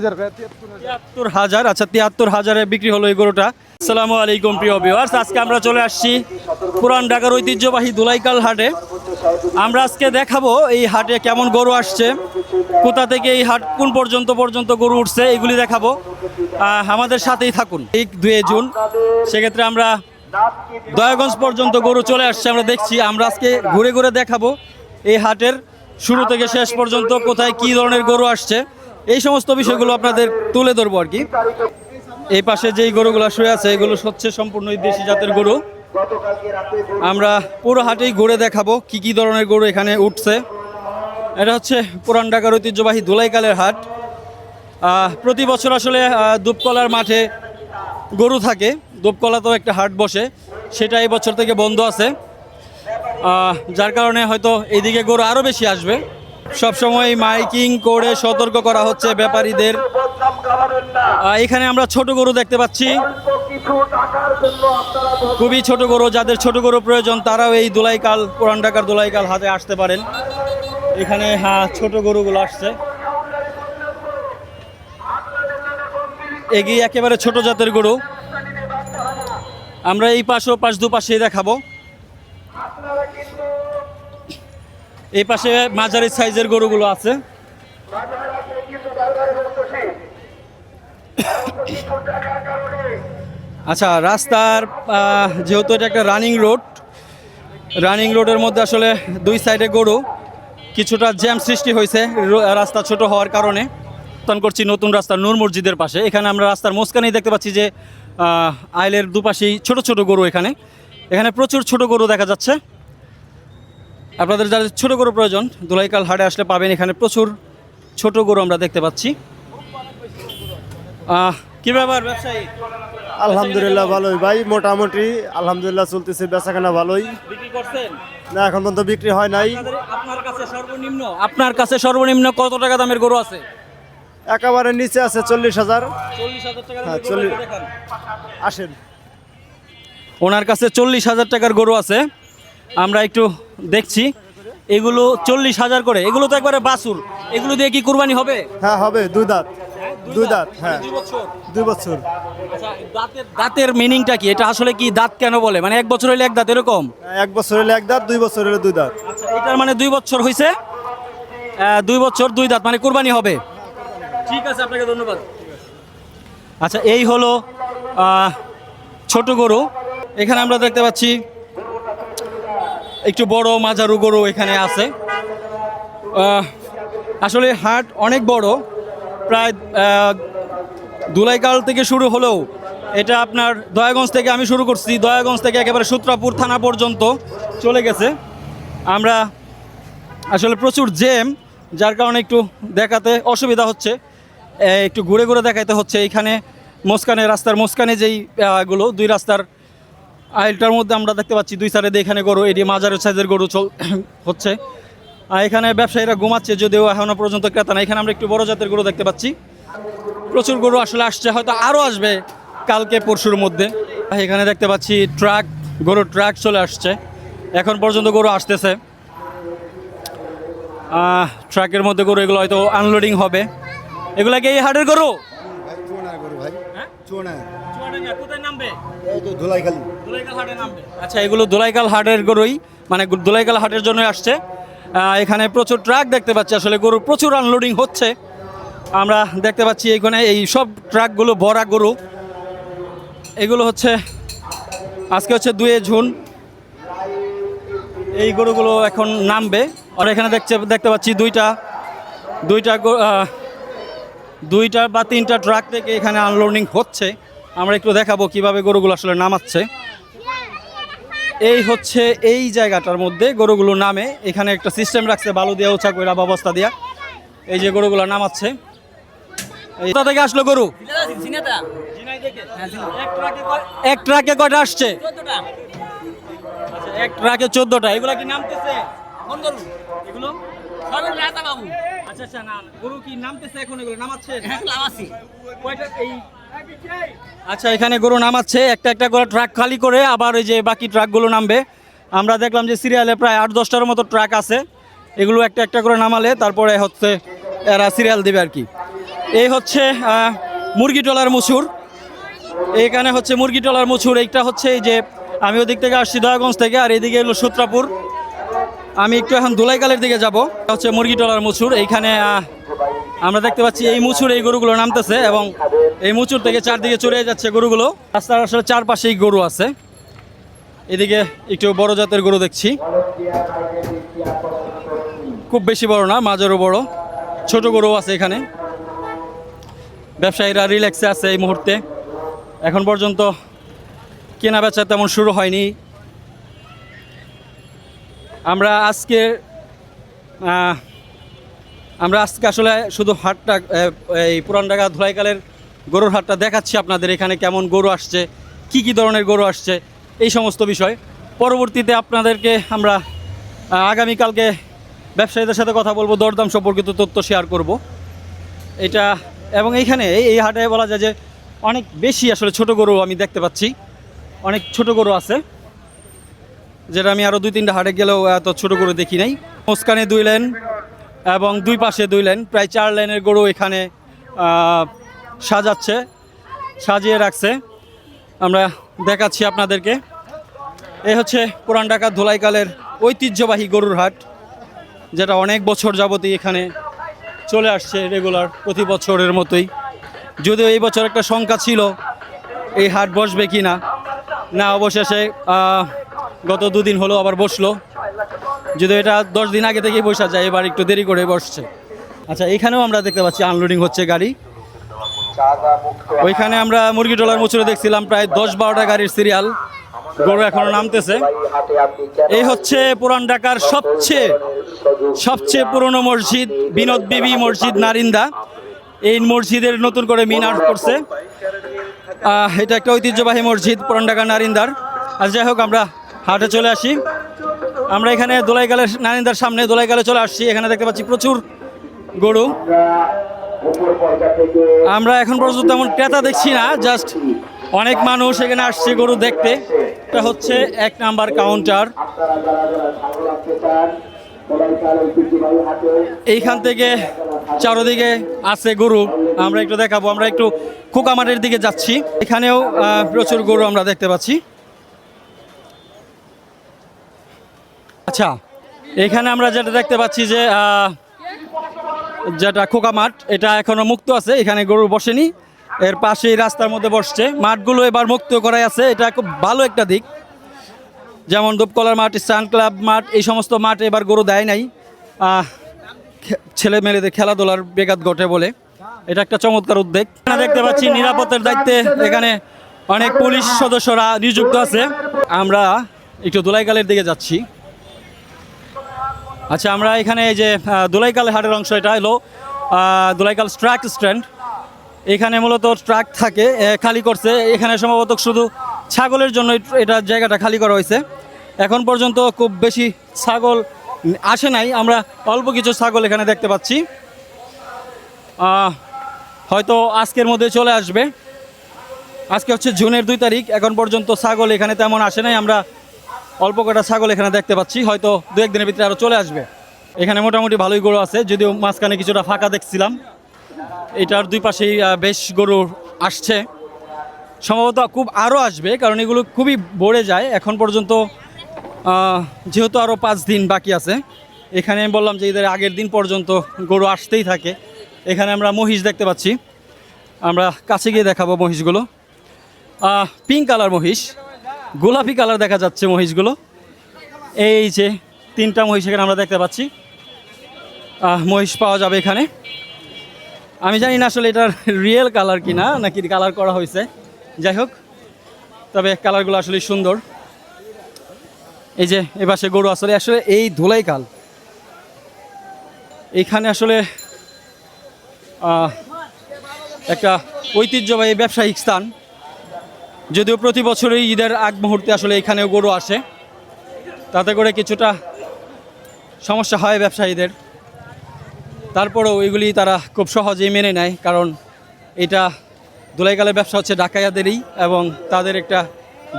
তিয়াত্তর হাজার আচ্ছা তিয়াত্তর হাজারে বিক্রি হলো এই গরুটা। আসসালামু আলাইকুম, প্রিয় ভিউয়ার্স আজকে আমরা চলে আসছি পুরান ঢাকার ঐতিহ্যবাহী দুলাইকাল হাটে। আমরা আজকে দেখাবো এই হাটে কেমন গরু আসছে, কোথা থেকে এই হাট কোন পর্যন্ত পর্যন্ত গরু উঠছে, এগুলি দেখাবো। আমাদের সাথেই থাকুন। এই দুয়ে জুন, সেক্ষেত্রে আমরা দয়াগঞ্জ পর্যন্ত গরু চলে আসছে, আমরা দেখছি। আমরা আজকে ঘুরে ঘুরে দেখাবো এই হাটের শুরু থেকে শেষ পর্যন্ত কোথায় কি ধরনের গরু আসছে। এই সমস্ত বিষয়গুলো আপনাদের তুলে ধরবো আর কি। এই পাশে যেই গরুগুলো শুয়ে আছে, এগুলো হচ্ছে সম্পূর্ণ দেশি জাতের গরু। আমরা পুরো হাটেই ঘুরে দেখাবো কি কি ধরনের গরু এখানে উঠছে। এটা হচ্ছে পুরান ঢাকার ঐতিহ্যবাহী ধুলাইকালের হাট। প্রতি বছর আসলে দুপকলার মাঠে গরু থাকে। দুপকলাতেও একটা হাট বসে। সেটা এই বছর থেকে বন্ধ আছে। যার কারণে হয়তো এইদিকে গরু আরও বেশি আসবে। সবসময় মাইকিং করে সতর্ক করা হচ্ছে ব্যাপারীদের। এখানে আমরা ছোট গরু দেখতে পাচ্ছি। খুবই ছোট গরু, যাদের ছোট গরু প্রয়োজন তারাও এই দোলাইকাল, পুরান ঢাকার দোলাইকাল হাতে আসতে পারেন। এখানে হ্যাঁ ছোট গরুগুলো আসছে। এগিয়ে একেবারে ছোট জাতের গরু। আমরা এই পাশ ও পাশ দুপাশেই দেখাবো। এই পাশে মাঝারি সাইজের গরুগুলো আছে। আচ্ছা রাস্তার যেহেতু এটা একটা রানিং রোড রানিং রোডের মধ্যে আসলে দুই সাইডে গরু। কিছুটা জ্যাম সৃষ্টি হয়েছে রাস্তা ছোট হওয়ার কারণে। তন করছি নতুন রাস্তা নূর মসজিদের পাশে। এখানে আমরা রাস্তার মোসকানেই দেখতে পাচ্ছি যে আইলের দুপাশেই ছোট ছোট গরু এখানে। এখানে প্রচুর ছোট গরু দেখা যাচ্ছে। আপনাদের যাদের ছোটো গরু প্রয়োজন দুলাইকাল হাটে আসলে পাবেন এখানে প্রচুর ছোট গরু আমরা দেখতে পাচ্ছি। কি ব্যাপার ব্যবসায়ী? আলহামদুলিল্লাহ ভালোই। ভাই মোটামুটি আলহামদুলিল্লাহ চলতেছে বেচাকেনা ভালোই। বিক্রি করছেন? না এখন পর্যন্ত বিক্রি হয় নাই। আপনার কাছে সর্বনিম্ন আপনার কাছে সর্বনিম্ন কত টাকা দামের গরু আছে? একেবারে নিচে আছে চল্লিশ হাজার। চল্লিশ হ্যাঁ, চল্লিশ। আসেন। ওনার কাছে চল্লিশ হাজার টাকার গরু আছে। আমরা একটু দেখছি। এগুলো চল্লিশ হাজার করে। এগুলো তো একবারে বাসুর এগুলো দিয়ে কি কুরবানি হবে? হ্যাঁ হবে। দুই দাঁত। দুই দাঁত? হ্যাঁ। দুই বছর? আচ্ছা, দাঁতের দাঁতের মিনিংটা কি? এটা আসলে কি দাঁত কেন বলে? মানে এক বছর হলে এক দাঁত এরকম? এক বছর হলে এক দাঁত দুই বছর হলে দুই দাঁত। আচ্ছা এটার মানে দুই বছর হয়েছে দুই বছর দুই দাঁত। মানে কুরবানি হবে। ঠিক আছে আপনাকে ধন্যবাদ। আচ্ছা এই হলো ছোট গরু। এখানে আমরা দেখতে পাচ্ছি একটু বড় মাঝারু গরু এখানে আছে। আসলে হাট অনেক বড়। প্রায় দুলাইকাল থেকে শুরু হলেও এটা আপনার দয়াগঞ্জ থেকে আমি শুরু করছি। দয়াগঞ্জ থেকে একেবারে সূত্রাপুর থানা পর্যন্ত চলে গেছে। আমরা আসলে প্রচুর জেম যার কারণে একটু দেখাতে অসুবিধা হচ্ছে। একটু ঘুরে ঘুরে দেখাইতে হচ্ছে। এইখানে মোসকানে রাস্তার মোসকানে যেই আহ, গুলো দুই রাস্তার আইলটার মধ্যে আমরা দেখতে পাচ্ছি দুই সাইডে এখানে গরু এটি মাজারের সাইজের গরু চল হচ্ছে। আর এখানে ব্যবসায়ীরা ঘুমাচ্ছে যদিও এখনও পর্যন্ত ক্রেতা না এখানে আমরা একটু বড় জাতের গরু দেখতে পাচ্ছি। প্রচুর গরু আসলে আসছে হয়তো আরও আসবে কালকে পরশুর মধ্যে। এখানে দেখতে পাচ্ছি ট্রাক গরুর ট্রাক চলে আসছে। এখন পর্যন্ত গরু আসতেছে। ট্রাকের মধ্যে গরু এগুলো হয়তো আনলোডিং হবে। এগুলা কি এই হাটের গরু? হ্যাঁ? কোথায় নামবে? আচ্ছা এগুলো দোলাইকাল হাটের গরুই মানে দোলাইকাল হাটের জন্য আসছে। এখানে প্রচুর ট্রাক দেখতে পাচ্ছি। আসলে গরু প্রচুর আনলোডিং হচ্ছে। আমরা দেখতে পাচ্ছি এখানে এই সব ট্রাকগুলো ভরা গরু। এগুলো হচ্ছে, আজকে হচ্ছে দুয়ে জুন। এই গরুগুলো এখন নামবে। আর এখানে দেখছে, দেখতে পাচ্ছি দুইটা দুইটা দুইটা বা তিনটা ট্রাক থেকে এখানে আনলোডিং হচ্ছে। আমরা একটু দেখাবো কীভাবে গরুগুলো আসলে নামাচ্ছে। এই হচ্ছে এই জায়গাটার মধ্যে গরুগুলো নামে। এখানে একটা সিস্টেম রাখছে বালু দিয়ে উঁচা করে ব্যবস্থা দিয়া। এই যে গরুগুলো নামাচ্ছে। কোথা থেকে আসলো গরু? এক ট্রাকে কয়টা আসছে? আচ্ছা, এক ট্রাকে চোদ্দটা। এগুলা কি নামতেছে? এগুলো? আচ্ছা আচ্ছা না গরু কি নামতেছে এখন? এগুলো নামাচ্ছে। কয়টা? এই আচ্ছা এখানে গরু নামাচ্ছে। একটা একটা করে ট্রাক খালি করে আবার ওই যে বাকি ট্রাকগুলো নামবে। আমরা দেখলাম যে সিরিয়ালে প্রায় আট, দশটার মতো ট্রাক আছে। এগুলো একটা একটা করে নামালে তারপরে হচ্ছে এরা সিরিয়াল দেবে আর কি। এই হচ্ছে মুরগি টলার মুসুর। এখানে হচ্ছে মুরগি টলার মুসুর। এইটা হচ্ছে এই যে আমি ওদিক থেকে আসছি দয়াগঞ্জ থেকে, আর এদিকে এলো সূত্রাপুর। আমি একটু এখন দুলাইকালের দিকে যাব। হচ্ছে মুরগি টলার মুসুর। এইখানে আমরা দেখতে পাচ্ছি এই মুছুর এই গরুগুলো নামতেছে এবং এই মুচুর থেকে চারদিকে চড়ে যাচ্ছে গরুগুলো। রাস্তার আসলে চারপাশেই গরু আছে। এদিকে একটু বড় জাতের গরু দেখছি। খুব বেশি বড় না, মাঝারও বড়। ছোট গরু আছে এখানে। ব্যবসায়ীরা রিল্যাক্সে আছে এই মুহূর্তে। এখন পর্যন্ত কেনা বেচা তেমন শুরু হয়নি। আমরা আজকে আমরা আজকে আসলে শুধু হাটটা এই পুরান ঢাকা ধুলাইকালের গরুর হাটটা দেখাচ্ছি আপনাদের এখানে কেমন গরু আসছে, কি কি ধরনের গরু আসছে, এই সমস্ত বিষয়। পরবর্তীতে আপনাদেরকে আমরা আগামীকালকে ব্যবসায়ীদের সাথে কথা বলব, দরদাম সম্পর্কিত তথ্য শেয়ার করব। এটা, এবং এইখানে এই এই হাটে বলা যায় যে অনেক বেশি আসলে ছোট গরু আমি দেখতে পাচ্ছি। অনেক ছোট গরু আছে, যেটা আমি আরও দুই তিনটা হাটে গেলেও এত ছোট গরু দেখি নাই। মুস্কানে দুই লেন এবং দুই পাশে দুই লেন, প্রায় চার লাইনের গরু এখানে সাজাচ্ছে, সাজিয়ে রাখছে। আমরা দেখাচ্ছি আপনাদেরকে। এই হচ্ছে পুরান ঢাকা ধুলাইকালের ঐতিহ্যবাহী গরুর হাট, যেটা অনেক বছর যাবতই এখানে চলে আসছে রেগুলার প্রতি বছরের মতোই। যদিও এই বছর একটা শঙ্কা ছিল, এই হাট বসবে কি না না অবশেষে গত দুদিন হলো আবার বসল। যদিও এটা দশ দিন আগে থেকেই বসা যায় এবার একটু দেরি করে বসছে। আচ্ছা এখানেও আমরা দেখতে পাচ্ছি আনলোডিং হচ্ছে গাড়ি। ওইখানে আমরা মুরগি টলার মুচুরে দেখছিলাম, প্রায় দশ বারোটা গাড়ির সিরিয়াল গরু এখনও নামতেছে। এই হচ্ছে পুরান ঢাকার সবচেয়ে সবচেয়ে পুরনো মসজিদ, বিনোদ বিবি মসজিদ নারিন্দা। এই মসজিদের নতুন করে মিনার করছে। এটা একটা ঐতিহ্যবাহী মসজিদ পুরান ঢাকা নারিন্দার। আর যাই হোক, আমরা হাটে চলে আসি। আমরা এখানে দোলাই দোলাইগালের নারিন্দার সামনে দোলাই দোলাইগালে চলে আসছি। এখানে দেখতে পাচ্ছি প্রচুর গরু। আমরা এখন পর্যন্ত তেমন ক্রেতা দেখছি না জাস্ট অনেক মানুষ এখানে আসছে গরু দেখতে। এটা হচ্ছে এক নাম্বার কাউন্টার এইখান থেকে চারোদিকে আছে গরু। আমরা একটু দেখাবো। আমরা একটু খোকামাটের দিকে যাচ্ছি। এখানেও প্রচুর গরু আমরা দেখতে পাচ্ছি। আচ্ছা এখানে আমরা যেটা দেখতে পাচ্ছি যে যেটা খোকা মাঠ, এটা এখনও মুক্ত আছে, এখানে গরু বসেনি। এর পাশেই রাস্তার মধ্যে বসছে। মাঠগুলো এবার মুক্ত করাই আছে, এটা খুব ভালো একটা দিক। যেমন দুপকলার মাঠ, সান ক্লাব মাঠ, এই সমস্ত মাঠ এবার গরু দেয় নাই। ছেলে মেয়েদের খেলাধুলার বেগাত ঘটে বলে। এটা একটা চমৎকার উদ্যোগ। দেখতে পাচ্ছি নিরাপত্তার দায়িত্বে এখানে অনেক পুলিশ সদস্যরা নিযুক্ত আছে। আমরা একটু দোলাইকালের দিকে যাচ্ছি। আচ্ছা আমরা এখানে এই যে দুলাইকাল হাটের অংশ এটা হলো দুলাইকাল দোলাইকাল ট্রাক স্ট্যান্ড। এখানে মূলত ট্রাক থাকে খালি করছে। এখানে সম্ভবত শুধু ছাগলের জন্য এটা জায়গাটা খালি করা হয়েছে। এখন পর্যন্ত খুব বেশি ছাগল আসে নাই। আমরা অল্প কিছু ছাগল এখানে দেখতে পাচ্ছি। হয়তো আজকের মধ্যে চলে আসবে। আজকে হচ্ছে জুনের দুই তারিখ। এখন পর্যন্ত ছাগল এখানে তেমন আসে নাই। আমরা অল্প কটা ছাগল এখানে দেখতে পাচ্ছি, হয়তো দু একদিনের ভিতরে আরও চলে আসবে। এখানে মোটামুটি ভালোই গরু আছে, যদিও মাঝখানে কিছুটা ফাঁকা দেখছিলাম। এটার দুই পাশেই বেশ গরু আসছে। সম্ভবত খুব আরও আসবে, কারণ এগুলো খুবই ভরে যায়। এখন পর্যন্ত যেহেতু আরও পাঁচ দিন বাকি আছে, এখানে আমি বললাম যে এদের আগের দিন পর্যন্ত গরু আসতেই থাকে। এখানে আমরা মহিষ দেখতে পাচ্ছি। আমরা কাছে গিয়ে দেখাবো মহিষগুলো। পিঙ্ক কালার মহিষ। গোলাপি কালার দেখা যাচ্ছে মহিষগুলো। এই যে তিনটা মহিষ এখানে আমরা দেখতে পাচ্ছি। মহিষ পাওয়া যাবে এখানে। আমি জানি না আসলে এটার রিয়েল কালার কি না নাকি কালার করা হয়েছে। যাই হোক, তবে কালারগুলো আসলে সুন্দর। এই যে এপাশে গরু আসলে আসলে এই ধুলাই কাল। এইখানে আসলে একটা ঐতিহ্যবাহী ব্যবসায়িক স্থান। যদিও প্রতি বছরই ঈদের আগ মুহূর্তে আসলে এখানেও গরু আসে। তাতে করে কিছুটা সমস্যা হয় ব্যবসায়ীদের। তারপরেও এগুলি তারা খুব সহজেই মেনে নেয় কারণ এটা দোলাইকালের ব্যবসা হচ্ছে ডাকায়াদেরই এবং তাদের একটা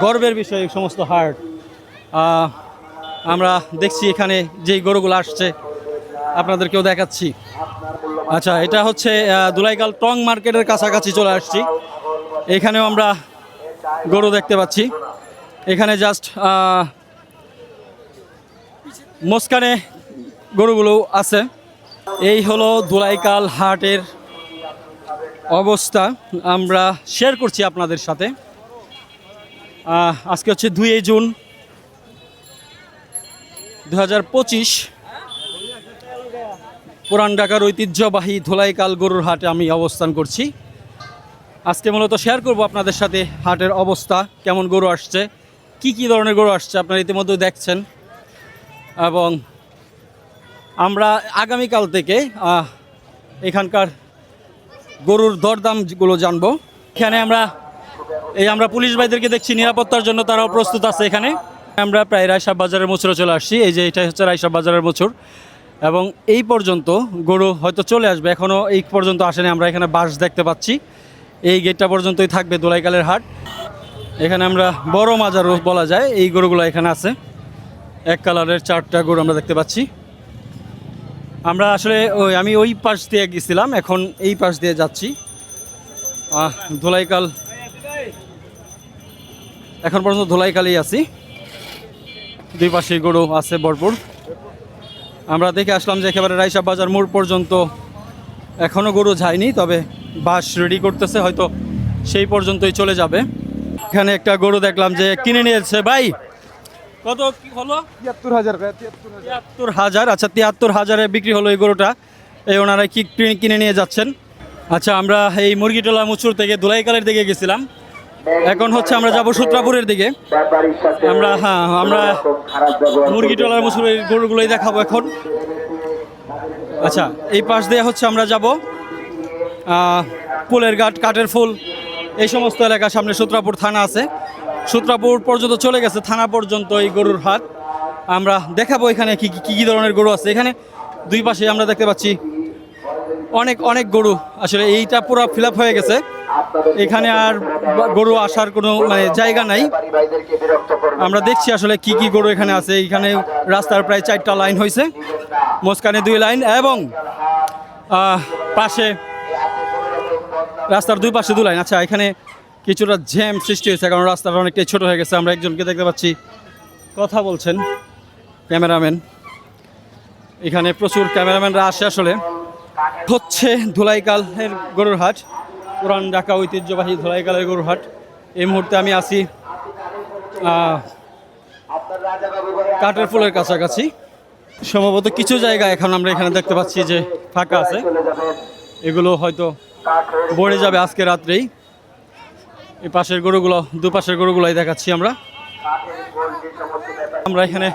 গর্বের বিষয় সমস্ত আহ, আমরা দেখছি এখানে যেই গরুগুলো আসছে আপনাদেরকেও দেখাচ্ছি। আচ্ছা এটা হচ্ছে দুলাইকাল টং মার্কেটের কাছাকাছি চলে আসছি। এখানেও আমরা গরু দেখতে পাচ্ছি। এখানে জাস্ট মুস্কানে গরুগুলো আছে। এই হলো দুলাইকাল হাটের অবস্থা। আমরা শেয়ার করছি আপনাদের সাথে। আজকে হচ্ছে দুই জুন দু হাজার পঁচিশ। পুরান ঢাকার ঐতিহ্যবাহী ধোলাইকাল গরুর হাটে আমি অবস্থান করছি। আজকে মূলত শেয়ার করব আপনাদের সাথে হাটের অবস্থা, কেমন গরু আসছে, কি কি ধরনের গরু আসছে আপনারা ইতিমধ্যে দেখছেন। এবং আমরা আগামীকাল থেকে এখানকার গরুর দরদামগুলো জানব। এখানে আমরা, এই আমরা পুলিশ ভাইদেরকে দেখছি, নিরাপত্তার জন্য তারাও প্রস্তুত আছে এখানে। আমরা প্রায় রায়সাব বাজারের মোচরে চলে আসছি, এই যে এটা হচ্ছে রায়সাব বাজারের মোচর এবং এই পর্যন্ত গরু হয়তো চলে আসবে এখনও এই পর্যন্ত আসেনি, আমরা এখানে বাস দেখতে পাচ্ছি। এই গেটটা পর্যন্তই থাকবে দোলাইকালের হাট। এখানে আমরা বড় মাজারও বলা যায়। এই গরুগুলো এখানে আছে। এক কালারের চারটা গরু আমরা দেখতে পাচ্ছি। আমরা আসলে ওই আমি ওই পাশ দিয়ে গেছিলাম। এখন এই পাশ দিয়ে যাচ্ছি। ধোলাইকাল এখন পর্যন্ত ধোলাইকালেই আছি। দুই পাশে গরু আছে ভরপুর। আমরা দেখে আসলাম যে একেবারে রাইসা বাজার মোড় পর্যন্ত এখনও গরু যায়নি তবে বাস রেডি করতেছে হয়তো সেই পর্যন্তই চলে যাবে। এখানে একটা গরু দেখলাম যে কিনে নিয়েছে। ভাই কত কি হলো? তিয়াত্তর হাজার তিয়াত্তর হাজার। আচ্ছা তিয়াত্তর হাজারে বিক্রি হলো এই গরুটা। এই ওনারা কি কিনে- কিনে নিয়ে যাচ্ছেন? আচ্ছা আমরা এই মুরগিটোলা মুচুর থেকে দুলাইকালের দিকে গেছিলাম। এখন হচ্ছে আমরা যাব সূত্রাপুরের দিকে। আমরা হ্যাঁ আমরা মুরগিটোলার মুচুরের গরুগুলোই দেখাবো এখন। আচ্ছা এই পাশ দিয়ে হচ্ছে আমরা যাব ফুলের ঘাট, কাঠের ফুল, এই সমস্ত এলাকার সামনে সূত্রাপুর থানা আছে। সূত্রাপুর পর্যন্ত চলে গেছে, থানা পর্যন্ত এই গরুর হাট। আমরা দেখাবো এখানে কি, কী কী, কি ধরনের গরু আছে। এখানে দুই পাশে আমরা দেখতে পাচ্ছি অনেক অনেক গরু। আসলে এইটা পুরো ফিল হয়ে গেছে। এখানে আর গরু আসার কোনো মানে জায়গা নাই। আমরা দেখছি আসলে কি কি গরু এখানে আছে। এখানে রাস্তার প্রায় চারটা লাইন হয়েছে মাঝখানে দুই লাইন এবং পাশে, রাস্তার দুই পাশে দু লাইন। আচ্ছা এখানে কিছুটা জ্যাম সৃষ্টি হয়েছে, কারণ রাস্তাটা অনেকটাই ছোট হয়ে গেছে। আমরা একজনকে দেখতে পাচ্ছি। কথা বলছেন ক্যামেরাম্যান। এখানে প্রচুর ক্যামেরাম্যানরা আসে আসলে। হচ্ছে ধুলাইকালের গরুর হাট। পুরান ঢাকা ঐতিহ্যবাহী ধুলাইকালের গরুর হাট। এই মুহূর্তে আমি আছি কাঠের ফুলের কাছাকাছি। সম্ভবত কিছু জায়গা এখন আমরা এখানে দেখতে পাচ্ছি যে ফাঁকা আছে। এগুলো হয়তো বড়ে যাবে আজকে রাত্রেই। এই পাশের গরুগুলো, দুপাশের গরুগুলোই দেখাচ্ছি আমরা। আমরা এখানে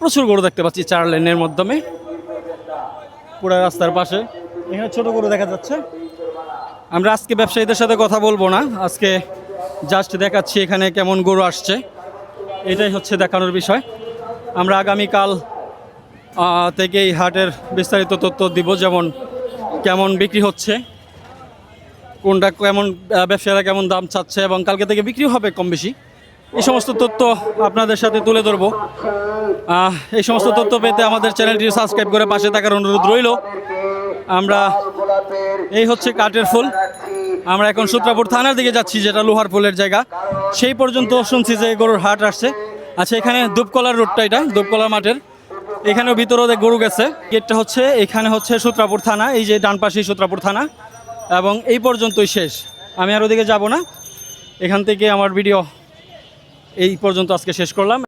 প্রচুর গরু দেখতে পাচ্ছি চার লেনের মাধ্যমে। পুরো রাস্তার পাশে। এখানে ছোট গরু দেখা যাচ্ছে। আমরা আজকে ব্যবসায়ীদের সাথে কথা বলব না। আজকে জাস্ট দেখাচ্ছি এখানে কেমন গরু আসছে। এটাই হচ্ছে দেখানোর বিষয়। আমরা আগামীকাল থেকে এই হাটের বিস্তারিত তথ্য দিব, যেমন কেমন বিক্রি হচ্ছে, কোনটা কেমন ব্যবসায়ীরা কেমন দাম চাচ্ছে, এবং কালকে থেকে বিক্রি হবে কম বেশি। এই সমস্ত তথ্য আপনাদের সাথে তুলে ধরবো। এই সমস্ত তথ্য পেতে আমাদের চ্যানেলটি সাবস্ক্রাইব করে পাশে থাকার অনুরোধ রইল। আমরা, এই হচ্ছে কাঠের ফুল। আমরা এখন সূত্রাপুর থানার দিকে যাচ্ছি, যেটা লোহার ফুলের জায়গা। সেই পর্যন্ত শুনছি যে গরুর হাট আসছে। আচ্ছা এখানে দুপকলার রোডটা এটা দুপকলার মাঠের। এখানেও ভিতরে গরু গেছে। গেটটা হচ্ছে, এখানে হচ্ছে সূত্রাপুর থানা, এই যে ডান পাশেই সূত্রাপুর থানা। এবং এই পর্যন্তই শেষ। আমি আর ওদিকে যাব না। এখান থেকে আমার ভিডিও এই পর্যন্ত আজকে শেষ করলাম।